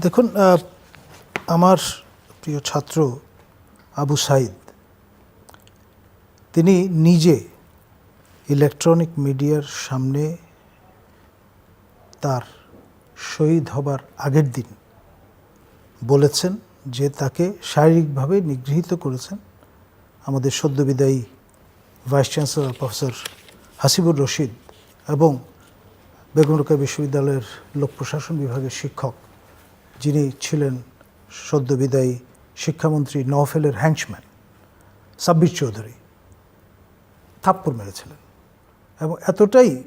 দেখুন আমার প্রিয় ছাত্র আবু সাইদ, তিনি নিজে ইলেকট্রনিক মিডিয়ার সামনে তার শহীদ হবার আগের দিন বলেছেন যে তাকে শারীরিকভাবে নিগৃহীত করেছেন আমাদের সদ্যবিদায়ী vice chancellor professor Hasibur Rashid এবং বেগম বিশ্ববিদ্যালয়ের লোক প্রশাসন বিভাগের শিক্ষক যিনি ছিলেন সদ্যবিদায়ী শিক্ষামন্ত্রী নওফেলের হ্যাংসম্যান সাব্বির চৌধুরী থাপ্পড় মেরেছিলেন এবং এতটাই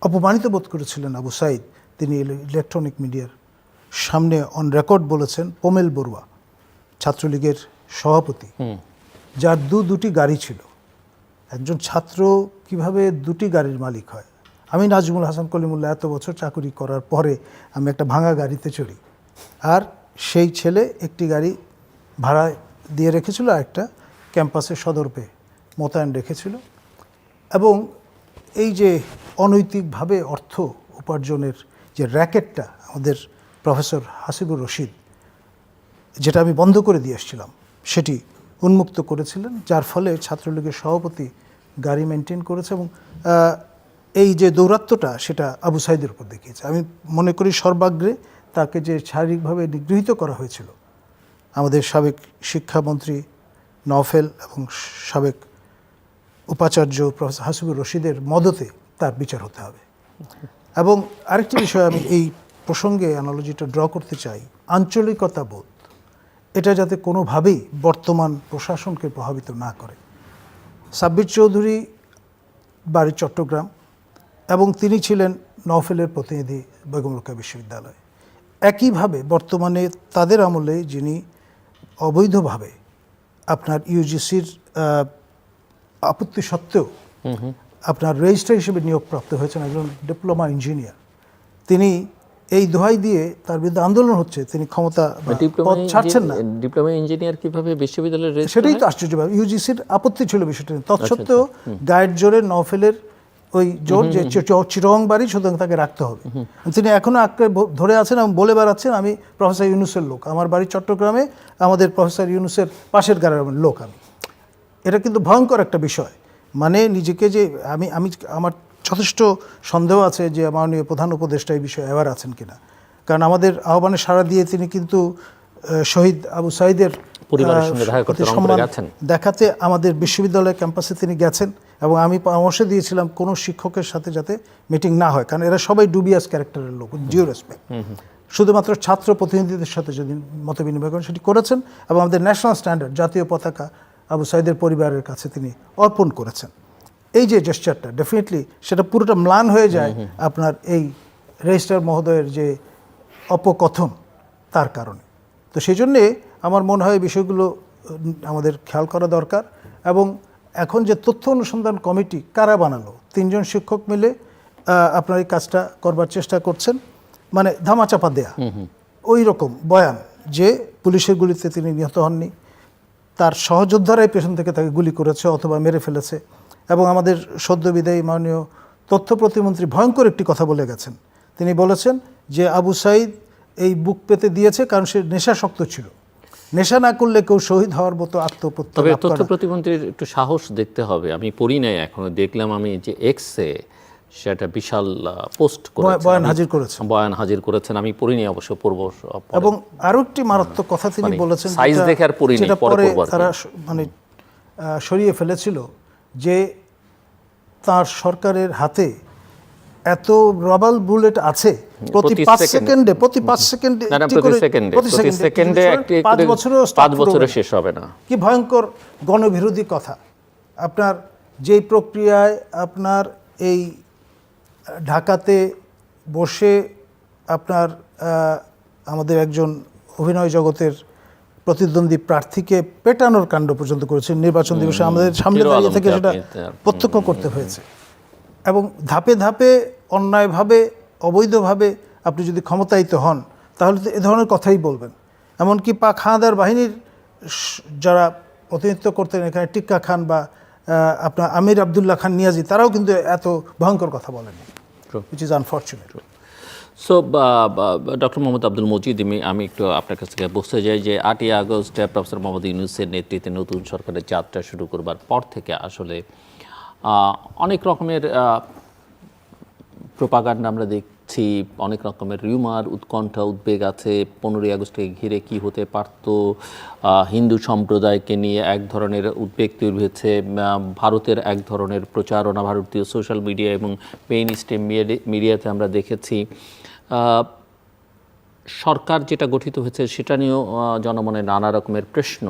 অপমানিত বোধ করেছিলেন আবু সাইদ তিনি ইলেকট্রনিক মিডিয়ার সামনে অন রেকর্ড বলেছেন পোমেল বড়ুয়া ছাত্রলীগের সভাপতি যার দু দুটি গাড়ি ছিল। একজন ছাত্র কীভাবে দুটি গাড়ির মালিক হয়? আমি নাজমুল হাসান কলিমুল্লাহ এত বছর চাকুরি করার পরে আমি একটা ভাঙা গাড়িতে চড়ি। আর সেই ছেলে একটি গাড়ি ভাড়ায় দিয়ে রেখেছিল একটা ক্যাম্পাসে সদর্পে মোতায়েন রেখেছিল। এবং এই যে অনৈতিকভাবে অর্থ উপার্জনের যে র্যাকেটটা আমাদের প্রফেসর হাসিবুর রশিদ, যেটা আমি বন্ধ করে দিয়ে এসেছিলাম, সেটি উন্মুক্ত করেছিলেন, যার ফলে ছাত্রলীগের সভাপতি গাড়ি মেনটেন করেছে এবং এই যে দৌরাত্ম্যটা সেটা আবু সাইদের উপর দেখিয়েছে। আমি মনে করি সর্বাগ্রে তাকে যে শারীরিকভাবে নিগৃহীত করা হয়েছিল, আমাদের সাবেক শিক্ষামন্ত্রী নওফেল এবং সাবেক উপাচার্য প্রফেসর হাসিবুর রশিদের মদতে তার বিচার হতে হবে। এবং আরেকটি বিষয় আমি এই প্রসঙ্গে অ্যানালজিটা ড্র করতে চাই, আঞ্চলিকতা বোধ। এটা যাতে কোনোভাবেই বর্তমান প্রশাসনকে প্রভাবিত না করে। সাব্বির চৌধুরী বাড়ি চট্টগ্রাম এবং তিনি ছিলেন নওফেলের প্রতিনিধি বেগম রোকেয়া বিশ্ববিদ্যালয়। একইভাবে বর্তমানে তাদের আমলে যিনি অবৈধভাবে আপনার ইউজিসির আপত্তি সত্ত্বেও আপনার রেজিস্ট্রার হিসেবে নিয়োগপ্রাপ্ত হয়েছেন একজন ডিপ্লোমা ইঞ্জিনিয়ার। তিনি এই দোহাই দিয়ে তার বিরুদ্ধে আন্দোলন হচ্ছে তিনি ক্ষমতা বা পদ ছাড়ছেন না। ডিপ্লোমা ইঞ্জিনিয়ার কীভাবে বিশ্ববিদ্যালয়ের সেটাই তো আশ্চর্য ইউজিসির আপত্তি ছিল বিষয়টা। তৎসত্ত্বেও গায়ের জোরে নফেলের ওই জোর যে চি- চিরং বাড়ি সুতরাং তাকে রাখতে হবে। তিনি এখনও আঁকড়ে ধরে আছেন এবং বলে বেড়াচ্ছেন আমি প্রফেসর ইউনুসের লোক। আমার বাড়ি চট্টগ্রামে আমাদের প্রফেসর ইউনুসের পাশের গ্রামের লোক আমি। এটা কিন্তু ভয়ঙ্কর একটা বিষয়। মানে নিজেকে যে আমি আমি আমার যথেষ্ট সন্দেহ আছে যে মাননীয় প্রধান উপদেষ্টা এই বিষয়ে অ্যাওয়ার আছেন কিনা। কারণ আমাদের আহ্বানে সাড়া দিয়ে তিনি কিন্তু শহীদ আবু সাইদের সম্মান? দেখাতে আমাদের বিশ্ববিদ্যালয় ক্যাম্পাসে তিনি গেছেন। এবং আমি পরামর্শ দিয়েছিলাম কোনো শিক্ষকের সাথে যাতে মিটিং না হয় কারণ এরা সবাই ডুবিয়াস ক্যারেক্টারের লোক ডিউ রেসপেক্ট শুধুমাত্র ছাত্র প্রতিনিধিদের সাথে যদি মত বিনিময় করেন সেটি করেছেন এবং আমাদের ন্যাশনাল স্ট্যান্ডার্ড জাতীয় পতাকা আবু সাইদের পরিবারের কাছে তিনি অর্পণ করেছেন। এই যে জেস্টারটা ডেফিনেটলি সেটা পুরোটা ম্লান হয়ে যায় আপনার এই রেজিস্ট্রার মহোদয়ের যে অপকথন তার কারণে। তো সেই জন্যে আমার মনে হয় বিষয়গুলো আমাদের খেয়াল করা দরকার এবং এখন যে তথ্য অনুসন্ধান কমিটি কারা বানালো? তিনজন শিক্ষক মিলে আপনার এই কাজটা করবার চেষ্টা করছেন। মানে ধামাচাপা দেয়া। ওই রকম বয়ান যে পুলিশের গুলিতে তিনি নিহত হননি। তার সহযোদ্ধারাই পেছন থেকে তাকে গুলি করেছে অথবা মেরে ফেলেছে। এবং আমাদের সদ্য বিদায়ী মাননীয় তথ্য প্রতিমন্ত্রী ভয়ঙ্কর একটি কথা বলে গেছেন। তিনি বলেছেন যে আবু সাইদ এই বুক পেতে দিয়েছে কারণ সে নেশাসক্ত ছিল। নেশা না করলে কেউ শহীদ হওয়ার মতো আত্মপ্রত্যয় তবে তথ্য প্রতিমন্ত্রীর একটু সাহস দেখতে হবে। আমি পড়ি নাই এখনও। দেখলাম আমি যে এক্সে সেটা বিশাল পোস্ট বয়ান হাজির করেছেন। বয়ান হাজির করেছেন। আমি পড়িনি অবশ্য পূর্ব এবং আরও একটি মারাত্মক কথা তিনি মানে বলেছেন যেটা- দেখে আর পড়িনি, পরে। তারা মানে সরিয়ে ফেলেছিল যে তার সরকারের হাতে এত রাবাল বুলেট আছে? প্রতি প্রতি পাঁচ সেকেন্ডে। সেকেন্ডে প্রতি পাঁচ সেকেন্ডে প্রতি সেকেন্ডে প্রতি সেকেন্ডে একটি একটি পাঁচ করে- বছরেও পাঁচ বছরে শেষ হবে না। কি ভয়ঙ্কর গণবিরোধী কথা। আপনার যেই প্রক্রিয়ায় আপনার এই ঢাকাতে বসে আপনার আমাদের একজন অভিনয় জগতের প্রতিদ্বন্দ্বী প্রার্থীকে পেটানোর কাণ্ড পর্যন্ত করেছেন নির্বাচন দিবসে। আমাদের সামনে দাঁড়িয়ে থেকে সেটা প্রত্যক্ষ করতে হয়েছে। এবং ধাপে ধাপে অন্যায়ভাবে অবৈধভাবে আপনি যদি ক্ষমতায়িত হন তাহলে তো এ ধরনের কথাই বলবেন। এমনকি পাক হানাদার বাহিনীর যারা প্রতিনিধিত্ব করতেন এখানে টিক্কা খান বা আপনার আমির আবদুল্লাহ খান নিয়াজি তারাও কিন্তু এত ভয়ঙ্কর কথা বলেন. Which is unfortunate so doctor Mohammad Abdul Majid আমি আমি একটু আপনার কাছ থেকে বসতে যাই যে আটই আগস্ট প্রফেসর মোহাম্মদ ইউনুসের নেতৃত্বে নতুন সরকারের যাত্রা শুরু করবার পর থেকে আসলে অনেক রকমের প্রোপাগান্ডা আমরা দেখছি, অনেক রকমের রিউমার উৎকণ্ঠা, উদ্বেগ আছে, পনেরোই আগস্টকে ঘিরে কি হতে পারত হিন্দু সম্প্রদায়কে নিয়ে এক ধরনের উদ্বেগ তৈরি হয়েছে ভারতের এক ধরনের প্রচারণা ভারতীয় সোশ্যাল মিডিয়া এবং মেইন স্ট্রিম মিডিয়াতে আমরা দেখেছি। সরকার যেটা গঠিত হয়েছে সেটা নিয়েও জনমনে নানা রকমের প্রশ্ন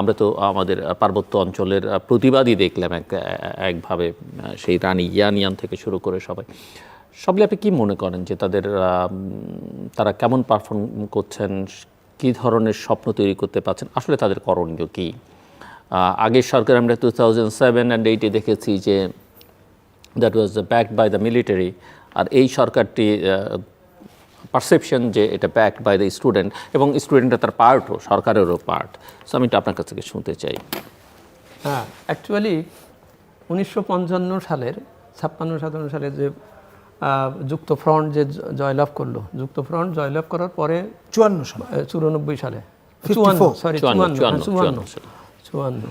আমরা তো আমাদের পার্বত্য অঞ্চলের প্রতিবাদী দেখলাম এক, একভাবে, সেই রানী ইয়ানিয়ান থেকে শুরু করে সবাই। সবলে আপনি কী মনে করেন যে তাদের তারা কেমন পারফর্ম করছেন? কী ধরনের স্বপ্ন তৈরি করতে পারছেন? আসলে তাদের করণীয় কী? আগের সরকার আমরা টু থাউজেন্ড সেভেন অ্যান্ড এইটে দেখেছি যে that was backed by the military আর এই সরকারটি পারসেপশন যে এটা ব্যাকড বাই দ্য স্টুডেন্ট এবং স্টুডেন্টরা তার পার্টও সরকারেরও পার্ট সো আমি এটা আপনার কাছ থেকে শুনতে চাই। হ্যাঁ অ্যাকচুয়ালি উনিশশো পঞ্চান্ন সালের ছাপ্পান্ন সাতান্ন সালে যে যুক্ত ফ্রন্ট যে জয়লাভ করল যুক্ত ফ্রন্ট জয়লাভ করার পরে চুয়ান্ন সাল। চুরানব্বই সালে। চুয়ান্ন সরি চুয়ান্ন, চুয়ান্ন চুয়ান্ন, হ্যাঁ, চুয়ান্ন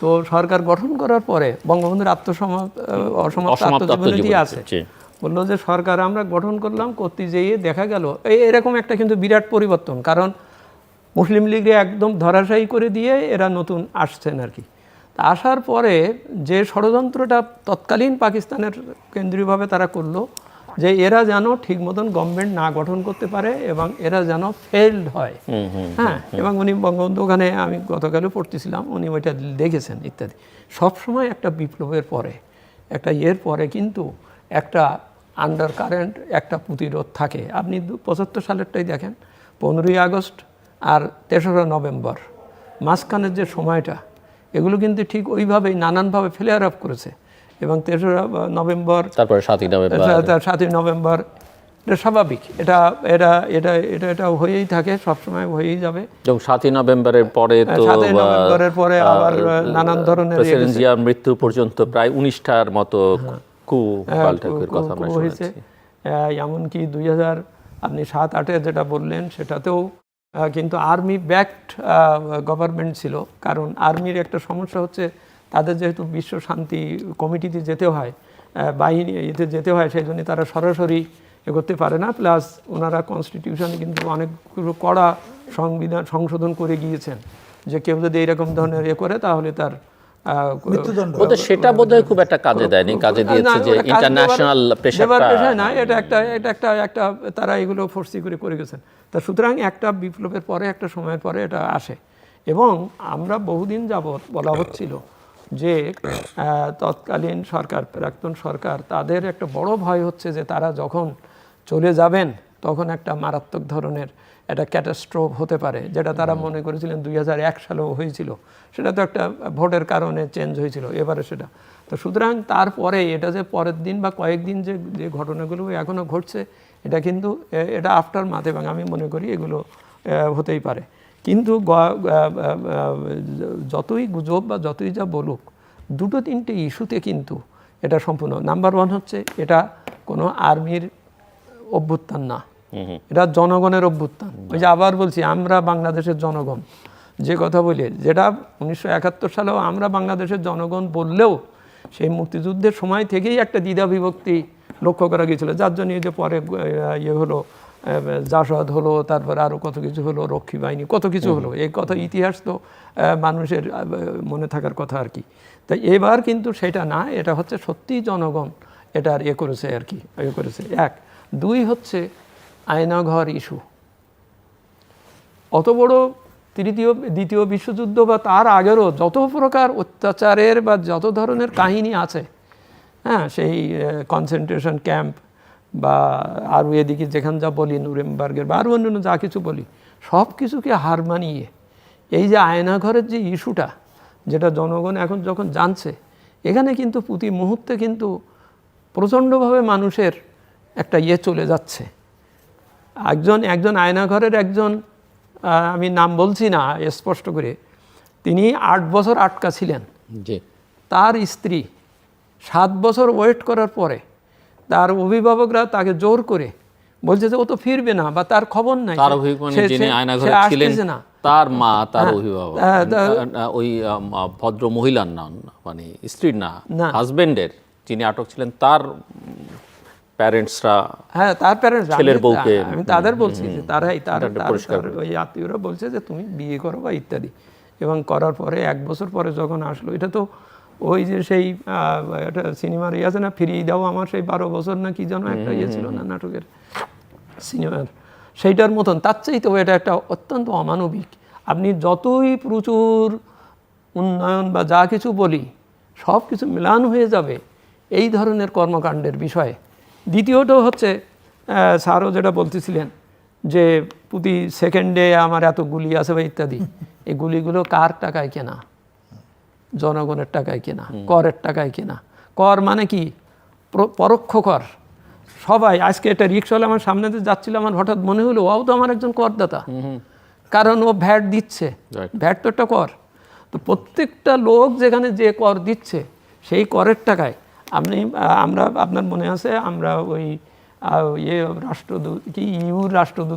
তো সরকার গঠন করার পরে বঙ্গবন্ধুর আত্মসমা আহ, অসমাপ্ত আত্মজীবনী, আছে। জি। বলল যে সরকার আমরা গঠন করলাম করতে যেয়ে দেখা গেল। এই এরকম একটা কিন্তু বিরাট পরিবর্তন কারণ মুসলিম লীগে একদম ধরাশায়ী করে দিয়ে এরা নতুন আসছেন আর কি। তা আসার পরে যে ষড়যন্ত্রটা তৎকালীন পাকিস্তানের কেন্দ্রীয়ভাবে তারা করল যে এরা যেন ঠিক মতন গভর্নমেন্ট না গঠন করতে পারে এবং এরা যেন ফেলড হয়। হ্যাঁ এবং উনি বঙ্গবন্ধু ওখানে আমি গতকালও পড়তেছিলাম উনি ওইটা দেখেছেন ইত্যাদি। সবসময় একটা বিপ্লবের পরে একটা ইয়ের পরে কিন্তু একটা আন্ডার কারেন্ট একটা প্রতিরোধ থাকে। আপনি পঁচাত্তর সালেরটাই দেখেন পনেরোই আগস্ট আর তেসরা নভেম্বর। মাঝখানের যে সময়টা এগুলো কিন্তু ঠিক ওইভাবেই নানানভাবে ফেলিয়ার আপ করেছে। এবং তেসরা নভেম্বর তারপরে সাতই নভেম্বর। সাতই নভেম্বর এটা স্বাভাবিক। এটা এটা এটা এটা এটা হয়েই থাকে সবসময় হয়েই যাবে। এবং সাতই নভেম্বরের পরে তো সাতই নভেম্বরের পরে আবার নানান ধরনের জিয়ার মৃত্যু পর্যন্ত প্রায় উনিশটার মতো কু- কথা হয়েছে। এমনকি দুই হাজার আপনি সাত আটে যেটা বললেন সেটাতেও কিন্তু আর্মি ব্যাকড গভর্নমেন্ট ছিল। কারণ আর্মির একটা সমস্যা হচ্ছে তাদের যেহেতু বিশ্ব শান্তি কমিটিতে যেতে হয় বাহিনী এতে যেতে হয় সেই জন্য তারা সরাসরি এ করতে পারে না। প্লাস ওনারা কনস্টিটিউশনে কিন্তু অনেকগুলো কড়া সংবিধান সংশোধন করে গিয়েছেন। যে কেউ যদি এরকম ধরনের এ করে তাহলে তার সেটা বোধহয় খুব একটা কাজে দেয়নি কাজে দিয়েছে যে ইন্টারন্যাশনাল না এটা একটা এটা একটা একটা তারা এগুলো ফোর্সি করে করে গেছেন তা সুতরাং একটা বিপ্লবের পরে একটা সময়ের পরে এটা আসে। এবং আমরা বহুদিন যাবৎ বলা হচ্ছিল যে আহ, তৎকালীন সরকার প্রাক্তন সরকার তাদের একটা বড় ভয় হচ্ছে যে তারা যখন চলে যাবেন তখন একটা মারাত্মক ধরনের একটা ক্যাটাস্ট্রোফ হতে পারে যেটা তারা মনে করেছিলেন দুই হাজার এক সালেও হয়েছিল। সেটা তো একটা ভোটের কারণে চেঞ্জ হয়েছিল এবারে সেটা। তো সুতরাং তারপরে এটা যে পরের দিন বা কয়েকদিন যে যে ঘটনাগুলো এখনও ঘটছে এটা কিন্তু এটা আফটার মাথ এবং আমি মনে করি এগুলো হতেই পারে। কিন্তু যতই গুজব বা যতই যা বলুক দুটো তিনটে ইস্যুতে কিন্তু এটা সম্পূর্ণ। নাম্বার ওয়ান হচ্ছে এটা কোনো আর্মির অভ্যুত্থান না। এটা জনগণের অভ্যুত্থান। ওই যে আবার বলছি আমরা বাংলাদেশের জনগণ। যে কথা বলি যেটা উনিশশো একাত্তর সালেও আমরা বাংলাদেশের জনগণ বললেও সেই মুক্তিযুদ্ধের সময় থেকেই একটা দ্বিধা বিভক্তি লক্ষ্য করা গিয়েছিল। যার জন্য যে পরে ইয়ে হলো জাসদ হলো তারপর আরও কত কিছু হলো রক্ষী বাহিনী কত কিছু হলো। এই কথা ইতিহাস তো মানুষের মনে থাকার কথা আর কি। তাই এবার কিন্তু সেটা না এটা হচ্ছে সত্যিই জনগণ এটার এ করেছে আর কি এ করেছে। এক। দুই হচ্ছে আয়নাঘর ইস্যু। অত বড় তৃতীয়, দ্বিতীয় বিশ্বযুদ্ধ বা তার আগেরও যত প্রকার অত্যাচারের বা যত ধরনের কাহিনী আছে হ্যাঁ সেই কনসেন্ট্রেশন ক্যাম্প বা আরও এদিকে যেখান যা বলি, নুরেমবার্গের বা আরও অন্যান্য যা কিছু বলি, সব কিছুকে হার মানিয়ে এই যে আয়নাঘরের যে ইস্যুটা, যেটা জনগণ এখন যখন জানছে, এখানে কিন্তু প্রতি মুহূর্তে কিন্তু প্রচণ্ডভাবে মানুষের একটা ইয়ে চলে যাচ্ছে। একজন একজন আয়নাঘরের একজন আমি নাম বলছি না স্পষ্ট করে। তিনি আট বছর আটকা ছিলেন। জি। তার স্ত্রী সাত বছর ওয়েট করার পরে তার অভিভাবকরা তাকে জোর করে বলছে যে ও তো ফিরবে না বা তার খবর নাই। তার ছিলেন না। তার মা তার অভিভাবক। হ্যাঁ, ওই ভদ্র মহিলার নাম মানে স্ত্রীর না। হাজবেন্ডের যিনি আটক ছিলেন তার প্যারেন্টসরা হ্যাঁ তার প্যারেন্টস ছেলের বউকে, আমি তাদের বলছি যে তারাই তার ওই আত্মীয়রা বলছে যে তুমি বিয়ে করো বা ইত্যাদি। এবং করার পরে এক বছর পরে যখন আসলো এটা তো ওই যে সেই একটা সিনেমার ইয়ে আছে না ফিরিয়ে দাও আমার সেই বারো বছর না কি যেন একটা ইয়ে ছিল না নাটকের সিনেমার সেইটার মতন তার চাইতেও এটা একটা অত্যন্ত অমানবিক। আপনি যতই প্রচুর উন্নয়ন বা যা কিছু বলি সব কিছু মিলান হয়ে যাবে এই ধরনের কর্মকাণ্ডের বিষয়ে দ্বিতীয়ত হচ্ছে স্যারও যেটা বলতেছিলেন যে প্রতি সেকেন্ডে আমার এত গুলি আছে বা ইত্যাদি। এই গুলিগুলো কার টাকায় কেনা? জনগণের টাকায় কেনা করের টাকায় কেনা। কর মানে কি? পরোক্ষ কর। সবাই আজকে একটা রিক্সাওয়ালা আমার সামনে দিয়ে যাচ্ছিল আমার হঠাৎ মনে হলো ও তো আমার একজন করদাতা। কারণ ও ভ্যাট দিচ্ছে। ভ্যাট তো একটা কর। তো প্রত্যেকটা লোক যেখানে যে কর দিচ্ছে সেই করের টাকায় আপনি আমরা আপনার মনে আছে আমরা ওই ইয়ে রাষ্ট্রদূত কি ইউর রাষ্ট্রদূত